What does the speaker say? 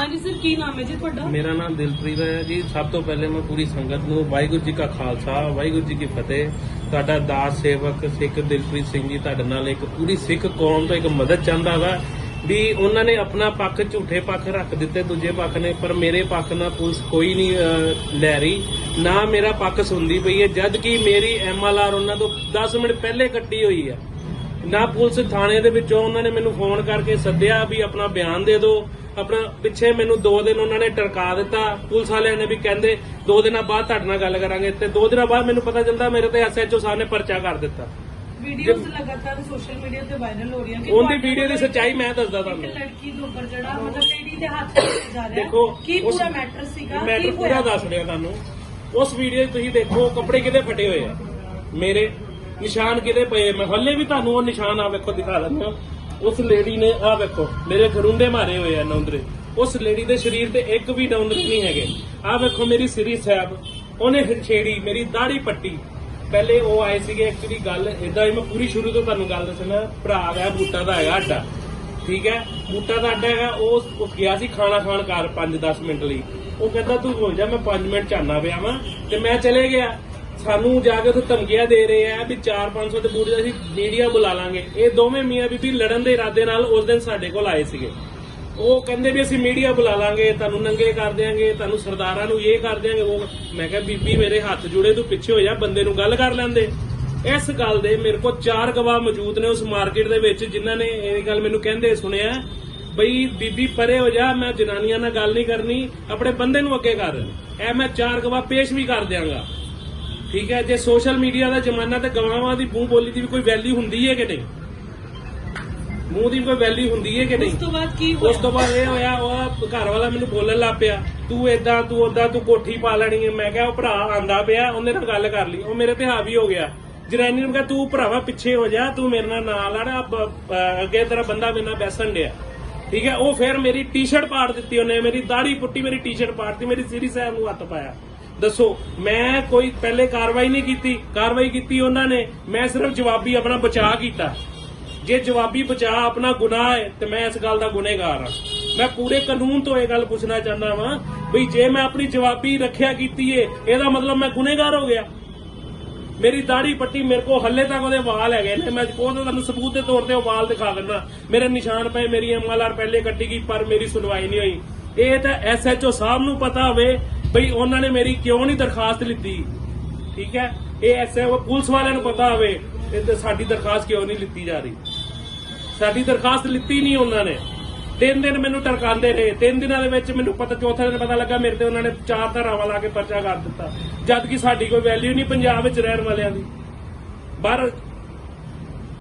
ਹਾਂਜੀ ਸਰ ਕੀ ਨਾਮ ਹੈ ਜੀ ਤੁਹਾਡਾ? ਮੇਰਾ ਨਾਮ ਦਿਲਪ੍ਰੀਤ ਹੈ ਜੀ। ਸਭ ਤੋਂ ਪਹਿਲੇ ਮੈਂ ਪੂਰੀ ਸੰਗਤ ਨੂੰ ਵਾਹਿਗੁਰੂ ਜੀ ਕਾ ਖਾਲਸਾ ਵਾਹਿਗੁਰੂ ਜੀ ਕੀ ਫਤਿਹ। ਤੁਹਾਡਾ ਦਾਸ ਸੇਵਕ ਸਿੱਖ ਦਿਲਪ੍ਰੀਤ ਸਿੰਘ ਜੀ ਤੁਹਾਡੇ ਨਾਲ ਇੱਕ ਪੂਰੀ ਸਿੱਖ ਕੌਮ ਤੋਂ ਇੱਕ ਮਦਦ ਚਾਹੁੰਦਾ ਵਾ ਵੀ ਉਹਨਾਂ ਨੇ ਆਪਣਾ ਪੱਖ ਝੂਠੇ ਪੱਖ ਰੱਖ ਦਿੱਤੇ ਦੂਜੇ ਪੱਖ ਨੇ ਪਰ ਮੇਰੇ ਪੱਖ ਨਾਲ ਪੁਲਿਸ ਕੋਈ ਨਹੀਂ ਅਹ, ਲੈ ਰਹੀ। ਨਾ ਮੇਰਾ ਪੱਖ ਸੁਣਦੀ ਪਈ ਹੈ ਜਦ ਕਿ ਮੇਰੀ ਐਮਐਲਆਰ ਉਹਨਾਂ ਤੋਂ 10 ਮਿੰਟ ਪਹਿਲੇ ਕੱਟੀ ਹੋਈ ਹੈ। ਨਾ ਪੁਲਿਸ ਥਾਣੇ ਦੇ ਵਿੱਚੋਂ ਉਹਨਾਂ ਨੇ ਮੈਨੂੰ ਫੋਨ ਕਰਕੇ ਸੱਦਿਆ ਵੀ ਆਪਣਾ ਬਿਆਨ ਦੇ ਦਿਓ। ਆਪਣਾ ਪਿੱਛੇ ਮੈਨੂੰ 2 ਦਿਨ ਉਹਨਾਂ ਨੇ ਟਰਕਾ ਦਿੱਤਾ। ਪੁਲਿਸ ਵਾਲਿਆਂ ਨੇ ਵੀ ਕਹਿੰਦੇ 2 ਦਿਨਾਂ ਬਾਅਦ ਤੁਹਾਡੇ ਨਾਲ ਗੱਲ ਕਰਾਂਗੇ ਤੇ 2 ਦਿਨਾਂ ਬਾਅਦ ਮੈਨੂੰ ਪਤਾ ਚੱਲਦਾ ਮੇਰੇ ਤੇ ਐਸਐਚਓ ਸਾਹਿਬ ਨੇ ਪਰਚਾ ਕਰ ਦਿੱਤਾ। ਵੀਡੀਓਜ਼ ਲਗਾਤਾਰ ਸੋਸ਼ਲ ਮੀਡੀਆ ਤੇ ਵਾਇਰਲ ਹੋ ਰਹੀਆਂ ਕਿ ਉਹਦੀ ਵੀਡੀਓ ਦੀ ਸੱਚਾਈ ਮੈਂ ਦੱਸਦਾ ਇੱਕ ਤੁਹਾਨੂੰ ਲੜਕੀ ਦੇ ਉੱਪਰ ਜਿਹੜਾ ਮਤਲਬ ਲੇਡੀ ਦੇ ਹੱਥ ਵਿੱਚ ਜਾ ਰਿਹਾ ਦੇਖੋ ਕੀ ਪੂਰਾ ਮੈਟਰ ਸੀਗਾ ਕੀ ਪੂਰਾ ਦੱਸ ਰਿਹਾ ਤੁਹਾਨੂੰ। ਉਸ ਵੀਡੀਓ 'ਚ ਤੁਸੀਂ ਦੇਖੋ ਕੱਪੜੇ ਕਿਤੇ ਫਟੇ ਹੋਏ ਆ? ਮੇਰੇ ਨਿਸ਼ਾਨ ਕਿਤੇ ਪਏ ਮੈਂ ਹੱਲੇ ਵੀ ਤੁਹਾਨੂੰ ਉਹ ਨਿਸ਼ਾਨ ਆ ਵੇਖੋ ਦਿਖਾ ਦਿੰਦਾ ਉਸ ਲੇਡੀ ਨੇ ਆ ਵੇਖੋ, ਮੇਰੇ ਗਰੁੰਡੇ ਮਾਰੇ ਹੋਏ ਆ ਨੌਂਦਰੇ। ਉਸ ਲੇਡੀ ਦੇ ਸਰੀਰ ਤੇ ਇੱਕ ਵੀ ਨੌਂਦਰੇ ਨਹੀਂ ਹੈਗੇ। ਆ ਵੇਖੋ ਮੇਰੀ ਸ੍ਰੀ ਸਾਹਿਬ, ਉਹਨੇ ਛੇੜੀ ਮੇਰੀ ਦਾੜੀ ਪੱਟੀ। ਪਹਿਲੇ ਉਹ ਆਏ ਸੀਗੇ ਐਕਚੁਅਲੀ ਗੱਲ ਇਦਾਂ ਹੀ, ਮੈਂ ਪੂਰੀ ਸ਼ੁਰੂ ਤੋਂ ਤੁਹਾਨੂੰ ਗੱਲ ਦੱਸਣਾ, ਭਰਾ ਹੈ, ਬੂਟਾ ਦਾ ਹੈਗਾ ਅੱਡਾ। ਠੀਕ ਹੈ? ਬੂਟਾ ਦਾ ਅੱਡਾ ਹੈਗਾ, ਉਹ ਉਹ ਗਿਆ ਸੀ ਖਾਣਾ ਖਾਣ ਘਰ 5-10 ਮਿੰਟ ਲਈ। ਉਹ ਕਹਿੰਦਾ, ਤੂੰ ਹੋ ਜਾ, ਮੈਂ 5 ਮਿੰਟ ਚਾਹਨਾ ਪਿਆ ਵਾਂ ਤੇ ਮੈਂ ਚਲੇ ਗਿਆ। ਸਾਨੂੰ ਜਾ ਕੇ ਉੱਥੇ ਧਮਕੀਆਂ ਦੇ ਰਹੇ ਆ ਵੀ 4-500 ਦੇ ਬੂਟੇ ਅਸੀਂ ਮੀਡੀਆ ਬੁਲਾ ਲਾਂਗੇ। ਇਹ ਦੋਵੇਂ ਮੀਆਂ ਬੀਬੀ ਲੜਨ ਦੇ ਇਰਾਦੇ ਨਾਲ ਉਸ ਦਿਨ ਸਾਡੇ ਕੋਲ ਆਏ ਸੀਗੇ। ਉਹ ਕਹਿੰਦੇ ਵੀ ਅਸੀਂ ਮੀਡੀਆ ਬੁਲਾ ਲਾਂਗੇ, ਤੁਹਾਨੂੰ ਨੰਗੇ ਕਰ ਦਿਆਂਗੇ, ਤੁਹਾਨੂੰ ਸਰਦਾਰਾਂ ਨੂੰ ਇਹ ਕਰ ਦਿਆਂਗੇ। ਉਹ ਮੈਂ ਕਿਹਾ, ਬੀਬੀ ਮੇਰੇ ਹੱਥ ਜੁੜੇ, ਤੂੰ ਪਿੱਛੇ ਹੋ ਜਾ, ਬੰਦੇ ਨੂੰ ਗੱਲ ਕਰ ਲੈਂਦੇ। ਇਸ ਗੱਲ ਦੇ ਮੇਰੇ ਕੋਲ ਚਾਰ ਗਵਾਹ ਮੌਜੂਦ ਨੇ ਉਸ ਮਾਰਕੀਟ ਦੇ ਵਿੱਚ, ਜਿਨ੍ਹਾਂ ਨੇ ਇਹ ਗੱਲ ਮੈਨੂੰ ਕਹਿੰਦੇ ਸੁਣਿਆ, ਬਈ ਬੀਬੀ ਪਰੇ ਹੋ ਜਾ, ਮੈਂ ਜਨਾਨੀਆਂ ਨਾਲ ਗੱਲ ਨਹੀਂ ਕਰਨੀ, ਆਪਣੇ ਬੰਦੇ ਨੂੰ ਅੱਗੇ ਕਰ। ਇਹ ਮੈਂ ਚਾਰ ਗਵਾਹ ਪੇਸ਼ ਵੀ ਕਰ ਦਿਆਂਗਾ। ਠੀਕ ਹੈ ਜੇ ਸੋਸ਼ਲ ਮੀਡੀਆ ਦਾ ਜ਼ਮਾਨਾ ਤੇ ਗਵਾਹਾਂ ਦੀ ਮੂੰਹ ਬੋਲੀ ਦੀ ਵੀ ਕੋਈ ਵੈਲਿਊ ਹੁੰਦੀ ਹੈ ਕਿ ਨਹੀਂ? ਮੂੰਹ ਦੀ ਕੋਈ ਵੈਲਿਊ ਹੁੰਦੀ ਹੈ ਕਿ ਨਹੀਂ? ਉਸ ਤੋਂ ਬਾਅਦ ਕੀ ਉਸ ਹੋਇਆ ਤੋਂ ਬਾਅਦ ਇਹ ਹੋਇਆ ਉਹ ਘਰ ਵਾਲਾ ਮੈਨੂੰ ਬੋਲਣ ਲੱਗ ਪਿਆ ਤੂੰ ਏਦਾਂ ਤੂੰ ਓਦਾਂ ਤੂੰ ਕੋਠੀ ਪਾ ਲੈਣੀ ਹੈ। ਮੈਂ ਕਿਹਾ ਉਹ ਭਰਾ ਆਂਦਾ ਪਿਆ ਉਹਨੇ ਨਾਲ ਗੱਲ ਕਰ ਲਈ ਉਹ ਮੇਰੇ ਤੇ ਹਾਵੀ ਹੋ ਗਿਆ। ਜਨਾਨੀ ਨੂੰ ਕਿਹਾ ਤੂੰ ਭਰਾਵਾ ਪਿੱਛੇ ਹੋ ਜਾ ਤੂੰ ਮੇਰੇ ਨਾਲ ਨਾ ਲੜ ਅੱਗੇ ਤੇਰਾ ਬੰਦਾ ਮੇਰੇ ਨਾਲ ਬੈਸਣ ਡਿਆ। ਠੀਕ ਹੈ ਉਹ ਫਿਰ ਮੇਰੀ ਟੀ-ਸ਼ਰਟ ਪਾੜ ਦਿੱਤੀ ਉਹਨੇ ਮੇਰੀ ਦਾੜੀ ਪੁੱਟੀ ਮੇਰੀ ਟੀ-ਸ਼ਰਟ ਪਾੜਤੀ ਮੇਰੀ ਸਿਰੀ ਸਾਹਿਬ ਨੂੰ ਹੱਥ ਪਾਇਆ। ਦੱਸੋ, ਮੈਂ ਕੋਈ ਪਹਿਲੇ ਕਾਰਵਾਈ ਨਹੀਂ ਕੀਤੀ, ਕਾਰਵਾਈ ਕੀਤੀ ਉਹਨਾਂ ਨੇ, ਮੈਂ ਸਿਰਫ ਜਵਾਬੀ ਆਪਣਾ ਬਚਾਅ ਕੀਤਾ। ਜੇ ਜਵਾਬੀ ਬਚਾਅ ਆਪਣਾ ਗੁਨਾਹ ਹੈ, ਤੇ ਮੈਂ ਇਸ ਗੱਲ ਦਾ ਗੁਨੇਗਾਰ ਹਾਂ। ਮੈਂ ਪੂਰੇ ਕਾਨੂੰਨ ਤੋਂ ਇਹ ਗੱਲ ਪੁੱਛਣਾ ਚਾਹੁੰਦਾ ਵਾਂ, ਵੀ ਜੇ ਮੈਂ ਆਪਣੀ ਜਵਾਬੀ ਰੱਖਿਆ ਕੀਤੀ ਏ, ਇਹਦਾ ਮਤਲਬ ਮੈਂ ਗੁਨੇਗਾਰ ਹੋ ਗਿਆ। ਮੇਰੀ ਦਾੜੀ ਪੱਟੀ ਮੇਰੇ ਕੋ ਹੱਲੇ ਤੱਕ ਉਹਦੇ ਵਾਲ ਹੈਗੇ ਨੇ, ਮੈਂ ਉਹ ਤੁਹਾਨੂੰ ਸਬੂਤ ਦੇ ਤੌਰ ਤੇ ਉਹ ਵਾਲ ਦਿਖਾ ਦਿੰਦਾ। ਮੇਰੇ ਨਿਸ਼ਾਨ ਪਏ, ਮੇਰੀ ਐਮਐਲਆਰ ਪਹਿਲੇ ਕੱਟੀ ਗਈ, ਪਰ ਮੇਰੀ ਸੁਣਵਾਈ ਨਹੀਂ ਹੋਈ। ਇਹ ਤਾਂ ਐਸਐਚਓ ਸਾਹਿਬ ਨੂੰ ਪਤਾ ਹੋਵੇ ਬਈ ਉਹਨਾਂ ਨੇ ਮੇਰੀ ਕਿਉਂ ਨਹੀਂ ਦਰਖਾਸਤ ਲਿੱਤੀ? ਠੀਕ ਹੈ? ਇਹ ਐਸਏ ਪੁਲਿਸ ਵਾਲਿਆਂ ਨੂੰ ਪਤਾ ਹੋਵੇ ਤੇ ਸਾਡੀ ਦਰਖਾਸਤ ਕਿਉਂ ਨਹੀਂ ਲਿੱਤੀ ਜਾ ਰਹੀ? ਸਾਡੀ ਦਰਖਾਸਤ ਲਿੱਤੀ ਨਹੀਂ ਉਹਨਾਂ ਨੇ। ਤਿੰਨ ਦਿਨ ਮੈਨੂੰ ਟਰਕਾਉਂਦੇ ਰਹੇ। ਤਿੰਨ ਦਿਨਾਂ ਦੇ ਵਿੱਚ ਮੈਨੂੰ ਪਤਾ, ਚੌਥੇ ਦਿਨ ਪਤਾ ਲੱਗਾ ਮੇਰੇ ਤੇ ਉਹਨਾਂ ਨੇ ਚਾਰ ਧਾਰਾਵਾਂ ਲਾ ਕੇ ਪਰਚਾ ਕਰ ਦਿੱਤਾ। ਜਦ ਕਿ ਸਾਡੀ ਕੋਈ ਵੈਲਿਊ ਨਹੀਂ ਪੰਜਾਬ ਵਿੱਚ ਰਹਿਣ ਵਾਲਿਆਂ ਦੀ। ਬਾਹਰ